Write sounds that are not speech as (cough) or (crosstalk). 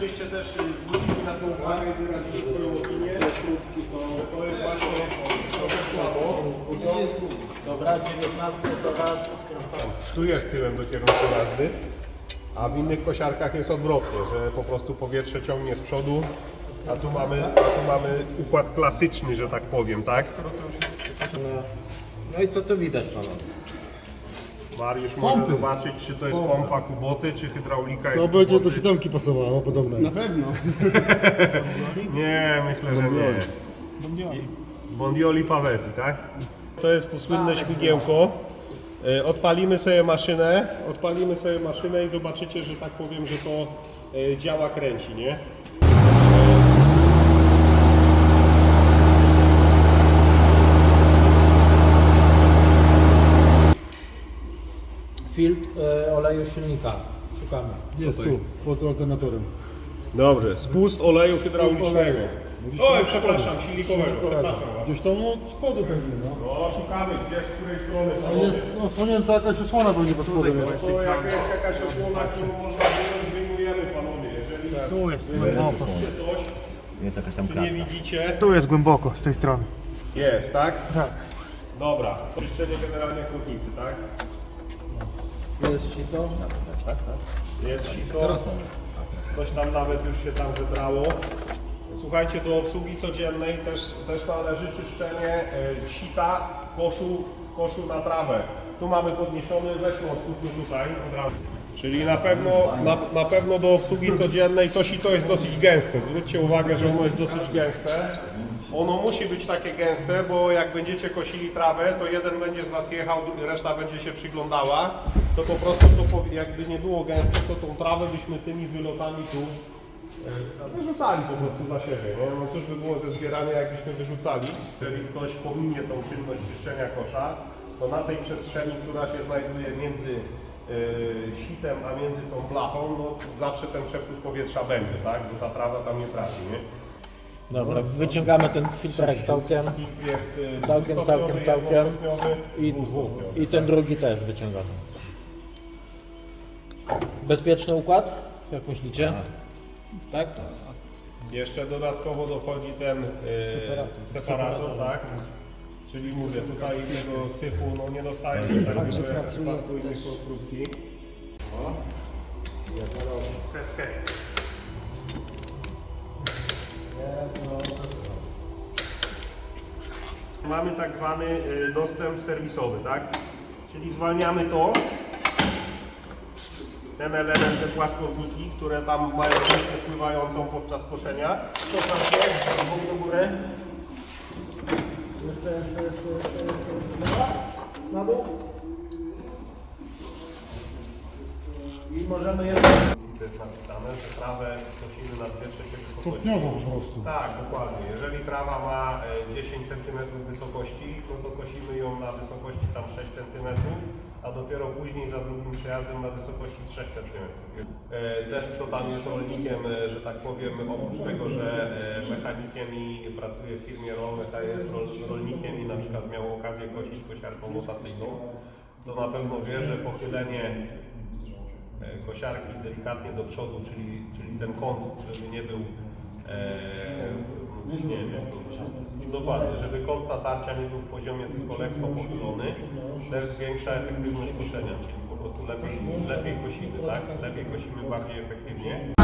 żebyście też zwrócili na to uwagę i wyrazili swoją opinię. To, to jest właśnie trochę słabo. Dobra, 19 to raz odkręcamy. Tu jest tyłem do kierunku jazdy, a w innych kosiarkach jest odwrotnie, że po prostu powietrze ciągnie z przodu, a tu mamy, a tu mamy układ klasyczny, że tak powiem, tak? No i co tu widać panowie? Mariusz może Pompy. zobaczyć, czy to jest pompa Kuboty, czy hydraulika jest To będzie do Kuboty. siódemki pasowało, podobne. Na pewno. (laughs) Nie, myślę, że nie. Bondioli Pawesi, tak? To jest to słynne śmigiełko. E, Odpalimy sobie maszynę, odpalimy sobie maszynę i zobaczycie, że tak powiem, że to e, działa, kręci, nie? Filtr e, oleju silnika. Szukamy. Jest tu, pod alternatorem. Dobrze, spust oleju hydraulicznego. Oj, przepraszam, silnikowego, przepraszam was. Gdzieś tam od spodu pewnie, no. No, szukamy, gdzie, z której strony. A panowie. jest osłonięta jakaś osłona pewnie pod spodem jest. To jak jest jakaś osłona, którą można wyjąć, wyjmujemy panowie. Jeżeli tu jest głęboko. coś, Jest jakaś tam nie klatka. widzicie, Tu jest głęboko z tej strony. jest, tak? Tak. Dobra, czyszczenie generalnie chłodnicy, tak? Jest sito. Jest sito. Coś tam nawet już się tam zebrało. Słuchajcie, do obsługi codziennej też, też należy czyszczenie e, sita, koszu, koszu na trawę. Tu mamy podniesiony, weźmy otwórzmy tutaj od razu. Czyli na pewno, na, na pewno do obsługi codziennej to sito jest dosyć gęste. Zwróćcie uwagę, że ono jest dosyć gęste. Ono musi być takie gęste, bo jak będziecie kosili trawę, to jeden będzie z Was jechał, reszta będzie się przyglądała. To po prostu to, jakby nie było gęste, to tą trawę byśmy tymi wylotami tu e, wyrzucali po prostu za siebie. Nie? No cóż by było ze zbierania, jakbyśmy wyrzucali. Jeżeli ktoś pominie tą czynność czyszczenia kosza, to na tej przestrzeni, która się znajduje między e, sitem, a między tą blachą, no zawsze ten przepływ powietrza będzie, tak? Bo ta trawa tam nie trafi, nie? Dobra, wyciągamy ten filtrek całkiem. Jest Całkiem, dwustopniowy, całkiem, całkiem. jednostopniowy, I, dwustopniowy. I ten drugi też wyciągamy. Bezpieczny układ? Jak myślicie? Tak? Jeszcze dodatkowo dochodzi ten e, Separator. separator, tak? Czyli mówię, tutaj tego syfu no, nie dostaje tak Także dużo jak w przypadku innych konstrukcji. Mamy tak zwany e, dostęp serwisowy, tak? Czyli zwalniamy to, ten element, te płaskowniki, które tam mają funkcję pływającą podczas koszenia. Cofam się, bok do górę. Jeszcze, jeszcze, jeszcze, jeszcze, jeszcze. Na dół. I możemy jeszcze... To jest napisane, że trawę kosimy na dwie trzecie wysokości. Stopniowo po prostu. Tak, dokładnie. Jeżeli trawa ma e, 10 cm wysokości, no to kosimy ją na wysokości tam 6 cm, a dopiero później za drugim przejazdem na wysokości 3 cm. E, Też kto tam jest rolnikiem, e, że tak powiem, oprócz tego, że e, mechanikiem i pracuje w firmie rolnej, a jest rol- rolnikiem i na przykład miał okazję kosić kosiarką rotacyjną, to na pewno wie, że pochylenie e, kosiarki delikatnie do przodu, czyli, czyli ten kąt, żeby nie był e, nie wiem, dokładnie, żeby kąt natarcia nie był w poziomie, tylko lekko pochylony, też zwiększa efektywność koszenia, czyli po prostu lepiej, lepiej kosimy, tak? Lepiej kosimy bardziej efektywnie.